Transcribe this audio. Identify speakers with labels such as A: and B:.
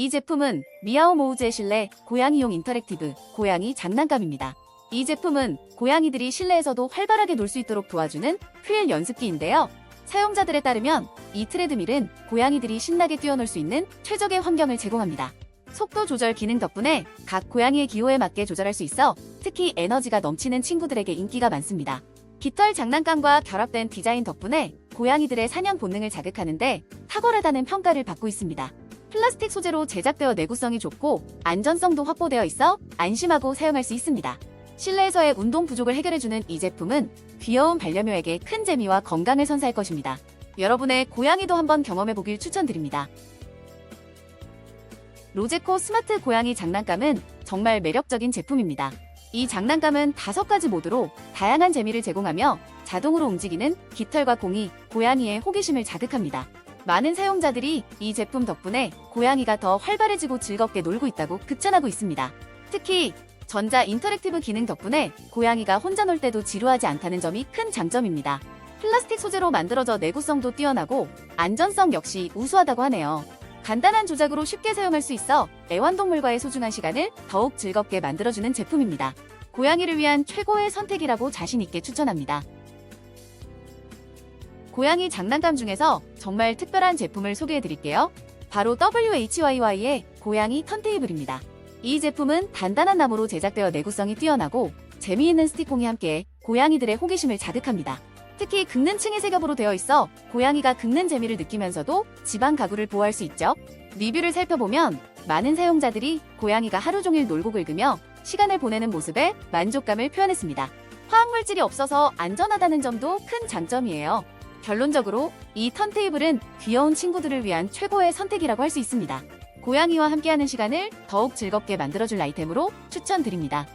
A: 이 제품은 미아오 모우즈의 실내 고양이용 인터랙티브 고양이 장난감입니다. 이 제품은 고양이들이 실내에서도 활발하게 놀 수 있도록 도와주는 휠 연습기인데요. 사용자들에 따르면 이 트레드밀은 고양이들이 신나게 뛰어놀 수 있는 최적의 환경을 제공합니다. 속도 조절 기능 덕분에 각 고양이의 기호에 맞게 조절할 수 있어 특히 에너지가 넘치는 친구들에게 인기가 많습니다. 깃털 장난감과 결합된 디자인 덕분에 고양이들의 사냥 본능을 자극하는데 탁월하다는 평가를 받고 있습니다. 플라스틱 소재로 제작되어 내구성이 좋고 안전성도 확보되어 있어 안심하고 사용할 수 있습니다. 실내에서의 운동 부족을 해결해주는 이 제품은 귀여운 반려묘에게 큰 재미와 건강을 선사할 것입니다. 여러분의 고양이도 한번 경험해보길 추천드립니다. 로제코 스마트 고양이 장난감은 정말 매력적인 제품입니다. 이 장난감은 다섯 가지 모드로 다양한 재미를 제공하며 자동으로 움직이는 깃털과 공이 고양이의 호기심을 자극합니다. 많은 사용자들이 이 제품 덕분에 고양이가 더 활발해지고 즐겁게 놀고 있다고 극찬하고 있습니다. 특히 전자 인터랙티브 기능 덕분에 고양이가 혼자 놀 때도 지루하지 않다는 점이 큰 장점입니다. 플라스틱 소재로 만들어져 내구성도 뛰어나고 안전성 역시 우수하다고 하네요. 간단한 조작으로 쉽게 사용할 수 있어 애완동물과의 소중한 시간을 더욱 즐겁게 만들어주는 제품입니다. 고양이를 위한 최고의 선택이라고 자신있게 추천합니다. 고양이 장난감 중에서 정말 특별한 제품을 소개해드릴게요. 바로 WHYY의 고양이 턴테이블입니다. 이 제품은 단단한 나무로 제작되어 내구성이 뛰어나고 재미있는 스티콩이 함께 고양이들의 호기심을 자극합니다. 특히 긁는 층이 세겹으로 되어 있어 고양이가 긁는 재미를 느끼면서도 집안 가구를 보호할 수 있죠. 리뷰를 살펴보면 많은 사용자들이 고양이가 하루 종일 놀고 긁으며 시간을 보내는 모습에 만족감을 표현했습니다. 화학물질이 없어서 안전하다는 점도 큰 장점이에요. 결론적으로 이 턴테이블은 귀여운 친구들을 위한 최고의 선택이라고 할 수 있습니다. 고양이와 함께하는 시간을 더욱 즐겁게 만들어줄 아이템으로 추천드립니다.